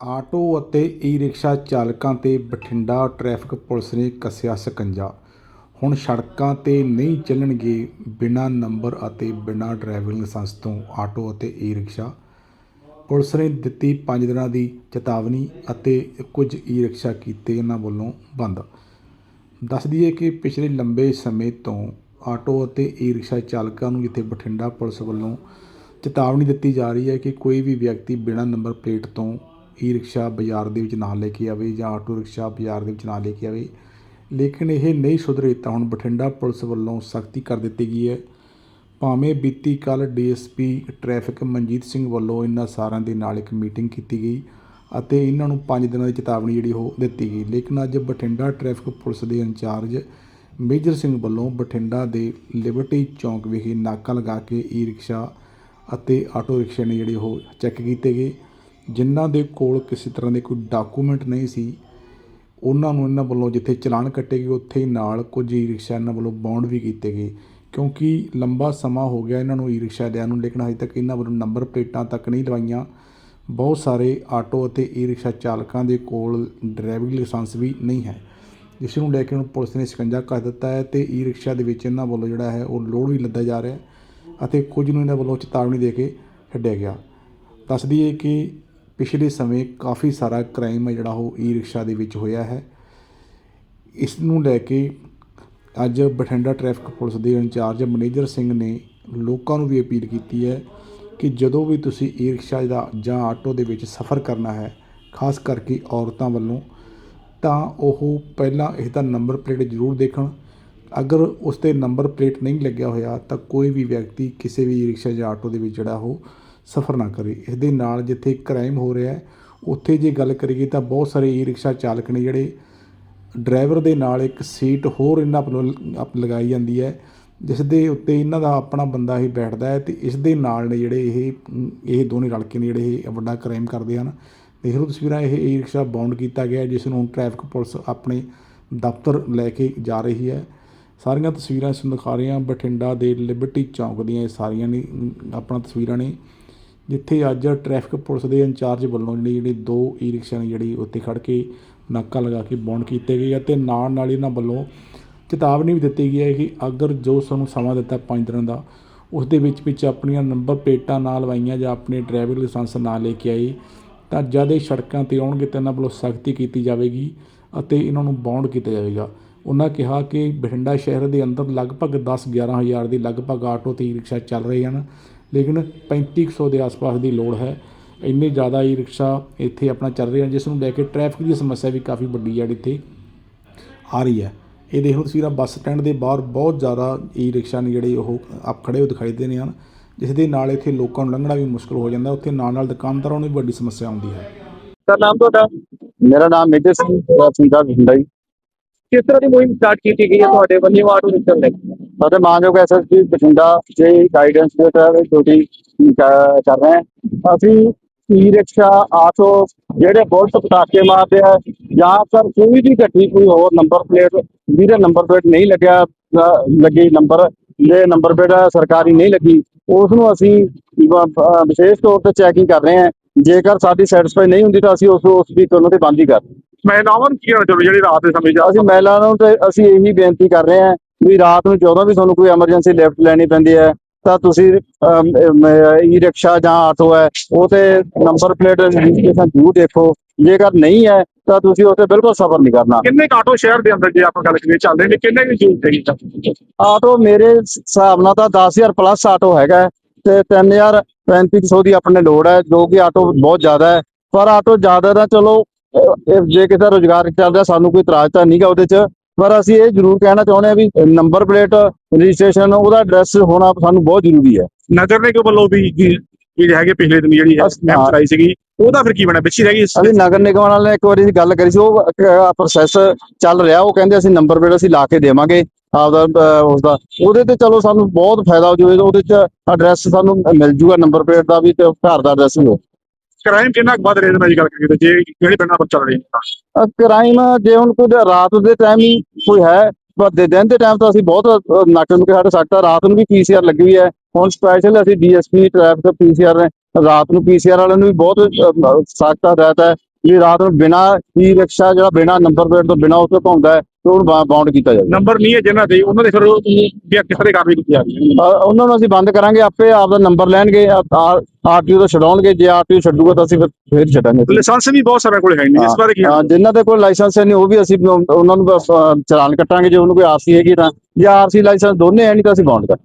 Auto ਅਤੇ e-rickshaw ਚਾਲਕਾਂ ਤੇ ਬਠਿੰਡਾ ਟ੍ਰੈਫਿਕ ਪੁਲਿਸ ਨੇ ਕੱਸਿਆ ਸਕੰਜਾ। ਹੁਣ ਸੜਕਾਂ ਤੇ ਨਹੀਂ ਚੱਲਣਗੇ ਬਿਨਾਂ ਨੰਬਰ ਅਤੇ ਬਿਨਾਂ ਡਰਾਈਵਿੰਗ ਲਾਇਸੈਂਸ ਤੋਂ ਆਟੋ ਅਤੇ ਈ-ਰਿਕਸ਼ਾ। ਪੁਲਿਸ ਨੇ ਦਿੱਤੀ 5 ਦਿਨਾਂ ਦੀ ਚੇਤਾਵਨੀ ਅਤੇ ਕੁਝ ਈ-ਰਿਕਸ਼ਾ ਕੀਤੇ ਇਹਨਾਂ ਵੱਲੋਂ ਬੰਦ। ਦੱਸ ਦਈਏ ਕਿ ਪਿਛਲੇ ਲੰਬੇ ਸਮੇਂ ਤੋਂ ਆਟੋ ਅਤੇ ਈ-ਰਿਕਸ਼ਾ ਚਾਲਕਾਂ ਨੂੰ ਜਿੱਥੇ ਬਠਿੰਡਾ ਪੁਲਿਸ ਵੱਲੋਂ ਚੇਤਾਵਨੀ ਦਿੱਤੀ ਜਾ ਰਹੀ ਹੈ ਕਿ ਕੋਈ ਵੀ ਵਿਅਕਤੀ ਬਿਨਾਂ ਨੰਬਰ ਪਲੇਟ ਤੋਂ ਈ-ਰਿਕਸ਼ਾ ਬਾਜ਼ਾਰ ਦੇ ਵਿੱਚ ਨਾ ਲੈ ਕੇ ਆਵੇ ਜਾਂ ਆਟੋ ਰਿਕਸ਼ਾ ਬਾਜ਼ਾਰ ਦੇ ਵਿੱਚ ਨਾ ਲੈ ਕੇ ਆਵੇ। ਲੇਕਿਨ ਇਹ ਨਹੀਂ ਸੁਧਰੇ ਤਾਂ ਹੁਣ ਬਠਿੰਡਾ ਪੁਲਿਸ ਵੱਲੋਂ ਸਖਤੀ ਕਰ ਦਿੱਤੀ ਗਈ ਹੈ। ਭਾਵੇਂ ਬੀਤੀ ਕੱਲ ਡੀਐਸਪੀ ਟ੍ਰੈਫਿਕ ਮਨਜੀਤ ਸਿੰਘ ਵੱਲੋਂ ਇਹਨਾਂ ਸਾਰਿਆਂ ਦੇ ਨਾਲ ਇੱਕ ਮੀਟਿੰਗ ਕੀਤੀ ਗਈ ਅਤੇ ਇਹਨਾਂ ਨੂੰ 5 ਦਿਨਾਂ ਦੀ ਚੇਤਾਵਨੀ ਜਿਹੜੀ ਉਹ ਦਿੱਤੀ ਗਈ। ਲੇਕਿਨ ਅੱਜ ਬਠਿੰਡਾ ਟ੍ਰੈਫਿਕ ਪੁਲਿਸ ਦੇ ਇੰਚਾਰਜ ਮੇਜਰ ਸਿੰਘ ਵੱਲੋਂ ਬਠਿੰਡਾ ਦੇ ਲਿਬਰਟੀ ਚੌਂਕ ਵਿਖੇ ਨਾਕਾ ਲਗਾ ਕੇ ਈ ਰਿਕਸ਼ਾ ਅਤੇ ਆਟੋ ਰਿਕਸ਼ੇ ਨੇ ਜਿਹੜੇ ਉਹ ਚੈੱਕ ਕੀਤੇ ਗਏ। ਜਿਨ੍ਹਾਂ ਦੇ ਕੋਲ ਕਿਸੇ ਤਰ੍ਹਾਂ ਦੇ ਕੋਈ ਡਾਕੂਮੈਂਟ ਨਹੀਂ ਸੀ, ਉਹਨਾਂ ਨੂੰ ਇਹਨਾਂ ਵੱਲੋਂ ਜਿੱਥੇ ਚਲਾਨ ਕੱਟੇ ਗਏ, ਉੱਥੇ ਹੀ ਨਾਲ ਕੁਝ ਈ ਰਿਕਸ਼ਾ ਇਹਨਾਂ ਵੱਲੋਂ ਬੌਂਡ ਵੀ ਕੀਤੇ ਗਏ। ਕਿਉਂਕਿ ਲੰਬਾ ਸਮਾਂ ਹੋ ਗਿਆ ਇਹਨਾਂ ਨੂੰ ਈ ਰਿਕਸ਼ਾ ਲਿਆ ਨੂੰ, ਲੇਕਿਨ ਹਜੇ ਤੱਕ ਇਹਨਾਂ ਵੱਲੋਂ ਨੰਬਰ ਪਲੇਟਾਂ ਤੱਕ ਨਹੀਂ ਲਵਾਈਆਂ ਬਹੁਤ ਸਾਰੇ ਆਟੋ ਅਤੇ ਈ ਰਿਕਸ਼ਾ ਚਾਲਕਾਂ ਦੇ ਕੋਲ ਡਰਾਈਵਿੰਗ ਲਾਇਸੈਂਸ ਵੀ ਨਹੀਂ ਹੈ। ਜਿਸ ਨੂੰ ਲੈ ਕੇ ਹੁਣ ਪੁਲਿਸ ਨੇ ਸ਼ਿਕੰਜਾ ਕਰ ਦਿੱਤਾ ਹੈ ਤੇ ਈ ਰਿਕਸ਼ਾ ਦੇ ਵਿੱਚ ਇਹਨਾਂ ਵੱਲੋਂ ਜਿਹੜਾ ਹੈ ਉਹ ਲੋਡ ਵੀ ਲੱਦਾ ਜਾ ਰਿਹਾ ਹੈ ਅਤੇ ਕੁਝ ਨੂੰ ਇਹਨਾਂ ਵੱਲੋਂ ਚੇਤਾਵਨੀ ਦੇ ਕੇ ਛੱਡਿਆ ਗਿਆ। ਦੱਸ ਦਈਏ ਕਿ ਪਿਛਲੇ ਸਮੇਂ ਕਾਫੀ ਸਾਰਾ ਕ੍ਰਾਈਮ ਹੈ ਜਿਹੜਾ ਉਹ ਈ ਰਿਕਸ਼ਾ ਦੇ ਵਿੱਚ ਹੋਇਆ ਹੈ। ਇਸ ਨੂੰ ਲੈ ਕੇ ਅੱਜ ਬਠਿੰਡਾ ਟ੍ਰੈਫਿਕ ਪੁਲਿਸ ਦੇ ਇੰਚਾਰਜ ਮੈਨੇਜਰ ਸਿੰਘ ਨੇ ਲੋਕਾਂ ਨੂੰ ਵੀ ਅਪੀਲ ਕੀਤੀ ਹੈ ਕਿ ਜਦੋਂ ਵੀ ਤੁਸੀਂ ਈ ਰਿਕਸ਼ਾ ਦਾ ਜਾਂ ਆਟੋ ਦੇ ਵਿੱਚ ਸਫ਼ਰ ਕਰਨਾ ਹੈ, ਖਾਸ ਕਰਕੇ ਔਰਤਾਂ ਵੱਲੋਂ, ਤਾਂ ਉਹ ਪਹਿਲਾਂ ਇਸ ਦਾ ਨੰਬਰ ਪਲੇਟ ਜ਼ਰੂਰ ਦੇਖਣ। ਅਗਰ ਉਸ 'ਤੇ ਨੰਬਰ ਪਲੇਟ ਨਹੀਂ ਲੱਗਿਆ ਹੋਇਆ ਤਾਂ ਕੋਈ ਵੀ ਵਿਅਕਤੀ ਕਿਸੇ ਵੀ ਈ ਰਿਕਸ਼ਾ ਜਾਂ ਆਟੋ ਦੇ ਵਿੱਚ ਜਿਹੜਾ ਉਹ ਸਫ਼ਰ ਨਾ ਕਰੇ। ਇਸ ਦੇ ਨਾਲ ਜਿੱਥੇ ਕ੍ਰਾਈਮ ਹੋ ਰਿਹਾ ਹੈ, ਉੱਥੇ ਜੇ ਗੱਲ ਕਰੀਏ ਤਾਂ ਬਹੁਤ ਸਾਰੇ ਈ ਰਿਕਸ਼ਾ ਚਾਲਕ ਨੇ ਜਿਹੜੇ ਡਰਾਈਵਰ ਦੇ ਨਾਲ ਇੱਕ ਸੀਟ ਹੋਰ ਇਹਨਾਂ ਵੱਲੋਂ ਲਗਾਈ ਜਾਂਦੀ ਹੈ ਜਿਸ ਦੇ ਉੱਤੇ ਇਹਨਾਂ ਦਾ ਆਪਣਾ ਬੰਦਾ ਹੀ ਬੈਠਦਾ ਹੈ ਤੇ ਇਸ ਦੇ ਨਾਲ ਨੇ ਜਿਹੜੇ ਇਹ ਇਹ ਦੋਨੇ ਰਲ ਕੇ ਨੇ ਜਿਹੜੇ ਇਹ ਵੱਡਾ ਕ੍ਰਾਈਮ ਕਰਦੇ ਹਨ। ਦੇਖ ਲਓ ਤਸਵੀਰਾਂ, ਇਹ ਈ ਰਿਕਸ਼ਾ ਬਾਉਂਡ ਕੀਤਾ ਗਿਆ ਜਿਸ ਨੂੰ ਹੁਣ ਟ੍ਰੈਫਿਕ ਪੁਲਿਸ ਆਪਣੇ ਦਫ਼ਤਰ ਲੈ ਕੇ ਜਾ ਰਹੀ ਹੈ। ਸਾਰੀਆਂ ਤਸਵੀਰਾਂ ਇਸ ਨੂੰ ਦਿਖਾ ਰਹੇ ਹਾਂ, ਬਠਿੰਡਾ ਦੇ ਲਿਬਰਟੀ ਚੌਂਕ ਦੀਆਂ ਇਹ ਸਾਰੀਆਂ ਨੇ ਆਪਣਾ ਤਸਵੀਰਾਂ ਨੇ। ਜਿੱਥੇ ਅੱਜ ਟ੍ਰੈਫਿਕ ਪੁਲਿਸ ਦੇ ਇੰਚਾਰਜ ਵੱਲੋਂ ਜਿਹੜੀ ਜਿਹੜੀ ਦੋ ਈ ਰਿਕਸ਼ਾ ਨੇ ਜਿਹੜੀ ਉੱਥੇ ਖੜ ਕੇ ਨਾਕਾ ਲਗਾ ਕੇ ਬੌਂਡ ਕੀਤੇ ਗਏ ਅਤੇ ਨਾਲ ਨਾਲ ਇਹਨਾਂ ਵੱਲੋਂ ਚੇਤਾਵਨੀ ਵੀ ਦਿੱਤੀ ਗਈ ਹੈ ਕਿ ਅਗਰ ਜੋ ਸਾਨੂੰ ਸਮਾਂ ਦਿੱਤਾ 5 ਦਿਨਾਂ ਦਾ, ਉਸ ਦੇ ਵਿੱਚ ਵਿੱਚ ਆਪਣੀਆਂ ਨੰਬਰ ਪਲੇਟਾਂ ਨਾਲ ਲਵਾਈਆਂ ਜਾਂ ਆਪਣੇ ਡਰਾਈਵਿੰਗ ਲਾਇਸੈਂਸ ਨਾ ਲੈ ਕੇ ਆਏ, ਤਾਂ ਜਦ ਇਹ ਸੜਕਾਂ ਤੇ ਆਉਣਗੇ ਤਾਂ ਇਹਨਾਂ ਵੱਲੋਂ ਸਖਤੀ ਕੀਤੀ ਜਾਵੇਗੀ ਅਤੇ ਇਹਨਾਂ ਨੂੰ ਬੌਂਡ ਕੀਤਾ ਜਾਵੇਗਾ। ਉਹਨਾਂ ਕਿਹਾ ਕਿ ਬਠਿੰਡਾ ਸ਼ਹਿਰ ਦੇ ਅੰਦਰ ਲਗਭਗ 10-11 ਹਜ਼ਾਰ ਦੇ ਲਗਭਗ ਆਟੋ ਤੇ ਈ ਰਿਕਸ਼ਾ ਚੱਲ ਰਹੇ ਹਨ। ਲੇਕਿਨ 3500 ਦੇ ਆਸ-ਪਾਸ ਦੀ ਲੋੜ ਹੈ। ਇੰਨੇ ਜ਼ਿਆਦਾ ਈ ਰਿਕਸ਼ਾ ਇੱਥੇ ਆਪਣਾ ਚੱਲ ਰਹੇ ਹਨ, ਜਿਸ ਨੂੰ ਲੈ ਕੇ ਟ੍ਰੈਫਿਕ ਦੀ ਸਮੱਸਿਆ ਵੀ ਕਾਫੀ ਵੱਡੀ ਹੈ ਇੱਥੇ ਆ ਰਹੀ ਹੈ। ਇਹ ਦੇਖ ਲਓ ਤਸਵੀਰਾਂ ਬੱਸ ਸਟੈਂਡ ਦੇ ਬਾਹਰ ਬਹੁਤ ਜ਼ਿਆਦਾ ਈ ਰਿਕਸ਼ਾ ਨੇ ਜਿਹੜੇ ਉਹ ਆਪ ਖੜੇ ਹੋ ਦਿਖਾਈ ਦੇ ਨੇ ਹਨ। ਜਿਸ ਦੇ ਨਾਲ ਇੱਥੇ ਲੋਕਾਂ ਨੂੰ ਲੰਘਣਾ ਵੀ ਮੁਸ਼ਕਲ ਹੋ ਜਾਂਦਾ, ਉੱਥੇ ਨਾਲ ਨਾਲ ਦੁਕਾਨਦਾਰਾਂ ਨੂੰ ਵੀ ਵੱਡੀ ਸਮੱਸਿਆ ਆਉਂਦੀ ਹੈ। ਸਰ ਨਾਮ ਤੁਹਾਡਾ ਮੇਰਾ ਨਾਮ ਮੇਜਰ ਸਿੰਘ ਦਾ ਬਠਿੰਡਾ ਜੀ ਕਿਸ ਤਰ੍ਹਾਂ ਦੀ ਮੁਹਿੰਮ ਸਟਾਰਟ ਕੀਤੀ ਗਈ ਹੈ ਤੁਹਾਡੇ ਵੱਲੋਂ? ਆਟੋ ਰਿਕਸ਼ਾ ਦੇ ਅਤੇ ਮਾਨਯੋਗ ਐਸਐਸਪੀ ਬਠਿੰਡਾ ਦੇ ਗਾਈਡੈਂਸ ਦੇ ਤਹਿਤ ਡਿਊਟੀ ਕਰ ਰਹੇ ਹਾਂ। ਅਸੀਂ ਈ ਰਿਕਸ਼ਾ, ਆਟੋ ਜਿਹੜੇ ਬੁਲਟ ਪਟਾਕੇ ਮਾਰਦੇ ਆ, ਜਾਂ ਫਿਰ ਕੋਈ ਵੀ ਗੱਡੀ, ਕੋਈ ਹੋਰ ਨੰਬਰ ਪਲੇਟ ਜਿਹਦੇ ਨੰਬਰ ਪਲੇਟ ਨਹੀਂ ਲੱਗਿਆ ਲੱਗੀ ਨੰਬਰ ਦੇ ਨੰਬਰ ਪਲੇਟ ਸਰਕਾਰੀ ਨਹੀਂ ਲੱਗੀ ਉਸ ਨੂੰ ਅਸੀਂ ਵਿਸ਼ੇਸ਼ ਤੌਰ ਤੇ ਚੈਕਿੰਗ ਕਰ ਰਹੇ ਹਾਂ। ਜੇਕਰ ਸਾਡੀ ਸੈਟੀਸਫਾਈ ਨਹੀਂ ਹੁੰਦੀ ਤਾਂ ਅਸੀਂ ਉਸ ਉਸ ਵੀ ਉਹਨਾਂ ਤੇ ਬੰਦ ਹੀ। ਕਰ ਮਹਿਲਾਵਾਂ ਨੂੰ ਕੀ ਹੋਣਾ ਚਾਹੀਦਾ ਜਿਹੜੀ ਰਾਤ ਦੇ ਸਮੇਂ ਜਾ ਅਸੀਂ ਮਹਿਲਾਵਾਂ ਨੂੰ ਤੇ ਅਸੀਂ ਇਹੀ ਬੇਨਤੀ ਕਰ ਰਹੇ ਹਾਂ ਵੀ ਰਾਤ ਨੂੰ ਜਦੋਂ ਵੀ ਤੁਹਾਨੂੰ ਕੋਈ ਐਮਰਜੈਂਸੀ ਲਿਫਟ ਲੈਣੀ ਪੈਂਦੀ ਹੈ ਤਾਂ ਤੁਸੀਂ ਈ ਰਿਕਸ਼ਾ ਜਾਂ ਆਟੋ ਹੈ ਉਹ ਤੇ ਨੰਬਰ ਪਲੇਟ ਰਜਿਸਟ੍ਰੇਸ਼ਨ ਜ਼ਰੂਰ ਦੇਖੋ। ਜੇਕਰ ਨਹੀਂ ਹੈ ਤਾਂ ਤੁਸੀਂ ਤੇ ਬਿਲਕੁਲ ਸਫਰ ਨਹੀਂ ਕਰਨਾ। ਕਿੰਨੇ ਆਟੋ ਸ਼ਹਿਰ ਦੇ ਅੰਦਰ ਜੇ ਆਪਾਂ ਗੱਲ ਕਰੀਏ ਚੱਲਦੇ ਨੇ ਕਿੰਨੇ ਵੀ ਜੂਨ ਤੇ ਆਟੋ ਮੇਰੇ ਹਿਸਾਬ ਨਾਲ ਤਾਂ 10000 ਪਲੱਸ ਆਟੋ ਹੈਗਾ ਤੇ 3000 3500 ਦੀ ਆਪਣੇ ਲੋਡ ਹੈ ਜੋ ਕਿ ਆਟੋ ਬਹੁਤ ਜ਼ਿਆਦਾ ਹੈ। ਪਰ ਆਟੋ ਜ਼ਿਆਦਾ ਤਾਂ ਚਲੋ ਇਹ ਜੇ ਕਿਸੇ ਦਾ ਰੋਜ਼ਗਾਰ ਚੱਲ ਰਿਹਾ ਸਾਨੂੰ ਕੋਈ ਇਤਰਾਜ਼ ਤਾਂ ਨਹੀਂਗਾ ਉਹਦੇ 'ਚ। ਪਰ ਅਸੀਂ ਇਹ ਜ਼ਰੂਰ ਕਹਿਣਾ ਚਾਹੁੰਦੇ ਹਾਂ ਵੀ ਨੰਬਰ ਪਲੇਟ ਰਜਿਸਟ੍ਰੇਸ਼ਨ ਉਹਦਾ ਐਡਰੈਸ ਹੋਣਾ ਸਾਨੂੰ ਬਹੁਤ ਜ਼ਰੂਰੀ ਹੈ। ਨਜ਼ਰ ਨੇ ਕੋ ਵੱਲੋਂ ਵੀ ਜੀ ਇਹ ਹੈਗੇ ਪਿਛਲੇ ਦਿਨ ਜਿਹੜੀ ਹਾਂ। ਚਲਾਈ ਸੀਗੀ। ਉਹਦਾ ਫਿਰ ਕੀ ਬਣਿਆ? ਪਿੱਛੇ ਰਹਿ ਗਈ ਅਸੀਂ ਨਗਰ ਨਿਗਮ ਵਾਲਿਆਂ ਨੇ ਇੱਕ ਵਾਰੀ ਦੀ ਗੱਲ ਕਰੀ ਸੀ ਉਹ ਪ੍ਰੋਸੈਸ ਚੱਲ ਰਿਹਾ। ਉਹ ਕਹਿੰਦੇ ਅਸੀਂ ਨੰਬਰ ਪਲੇਟ ਅਸੀਂ ਲਾ ਕੇ ਦੇਵਾਂਗੇ ਆਪਦਾ ਅਹ, ਉਸਦਾ। ਉਹਦੇ ਤੇ ਚਲੋ ਸਾਨੂੰ ਬਹੁਤ ਫਾਇਦਾ ਹੋ ਜਾਊਗਾ ਉਹਦੇ ਚ ਐਡਰੈਸ ਸਾਨੂੰ ਮਿਲ ਜੂਗਾ ਨੰਬਰ ਪਲੇਟ ਦਾ ਵੀ ਤੇ ਘਰ ਦਾ ਐਡਰੈਸ ਵੀ ਕ੍ਰਾਈਮ ਕਿੰਨਾ ਕੁ ਵੱਧ ਰਿਹਾ ਹੈ ਗੱਲ ਕਰੀਏ ਤੇ, ਜੇ ਜਿਹੜੇ ਪਿੰਡਾਂ ਪਰ ਚੱਲ ਰਹੀ ਹੈ? ਕ੍ਰਾਈਮ ਜੇ ਹੁਣ ਕੋਈ ਰਾਤ ਦੇ ਟਾਈਮ ਹੀ ਕੋਈ ਹੈ ਪਰ ਦੇ, ਦਿਨ ਦੇ ਟਾਈਮ ਤਾਂ ਅਸੀਂ ਬਹੁਤ ਨਾਕੇ ਨੂੰ ਸਾਡੇ ਸੱਟ ਰਾਤ ਨੂੰ ਵੀ ਪੀਸੀਆਰ ਲੱਗੀ ਹੋਈ ਹੈ। ਹੁਣ ਸਪੈਸ਼ਲ ਅਸੀਂ ਡੀਐਸਪੀ ਟ੍ਰੈਫਿਕ ਪੀਸੀਆਰ ਨੇ, ਰਾਤ ਨੂੰ ਪੀਸੀਆਰ ਵਾਲਿਆਂ ਨੂੰ ਵੀ ਬਹੁਤ ਸਖਤ ਹਦਾਇਤ ਹੈ। ਵੀ ਰਾਤ ਨੂੰ ਬਿਨਾ ਈ ਰਿਕਸ਼ਾ ਜਿਹੜਾ ਬਿਨਾ ਨੰਬਰ ਪਲੇਟ ਤੋਂ ਬਿਨਾ ਉੱਥੇ ਘੁੰਮਦਾ ਹੈ। ਤੇ ਉਹਨੂੰ ਬਾਉਂਡ ਕੀਤਾ ਜਾਵੇ। ਨੰਬਰ ਨਹੀਂ ਹੈ ਜਿਹਨਾਂ ਦੇ ਉਹਨਾਂ ਦੇ ਫਿਰ ਉਹ ਵੀ ਕਿਸ ਤਰ੍ਹਾਂ ਕਾਰਵਾਈ ਕੀਤੀ ਜਾ ਰਹੀ ਹੈ ਅ, ਉਹਨਾਂ ਨੂੰ ਅਸੀਂ ਬੰਦ ਕਰਾਂਗੇ ਆਪੇ ਆਪਦਾ ਨੰਬਰ ਲੈਣਗੇ ਆਰਟੀਓ ਤੋਂ ਛਡਾਉਣਗੇ ਜੇ ਆਰਟੀਓ ਛੱਡੂਗਾ ਤਾਂ ਅਸੀਂ ਫਿਰ ਫੇਰ ਛੱਡਾਂਗੇ। ਲਾਇਸੈਂਸ ਵੀ ਬਹੁਤ ਸਾਰਿਆਂ ਕੋਲ ਹੈ ਨਹੀਂ ਇਸ ਬਾਰੇ ਕੀ ਹਾਂ, ਜਿਨ੍ਹਾਂ ਦੇ ਕੋਲ ਲਾਇਸੈਂਸ ਹੈ ਨਹੀਂ ਉਹ ਵੀ ਅਸੀਂ ਉਹਨਾਂ ਨੂੰ ਬਸ, ਅ, ਚਲਾਨ ਕੱਟਾਂਗੇ ਜੇ ਉਹਨੂੰ ਕੋਈ ਆਰਸੀ ਹੈਗੀ ਤਾਂ। ਜੇ ਆਰਸੀ ਲਾਇਸੈਂਸ ਦੋਨੇ ਹੈ ਨਹੀਂ ਤਾਂ ਅਸੀਂ ਬਾਉਂਡ ਕਰ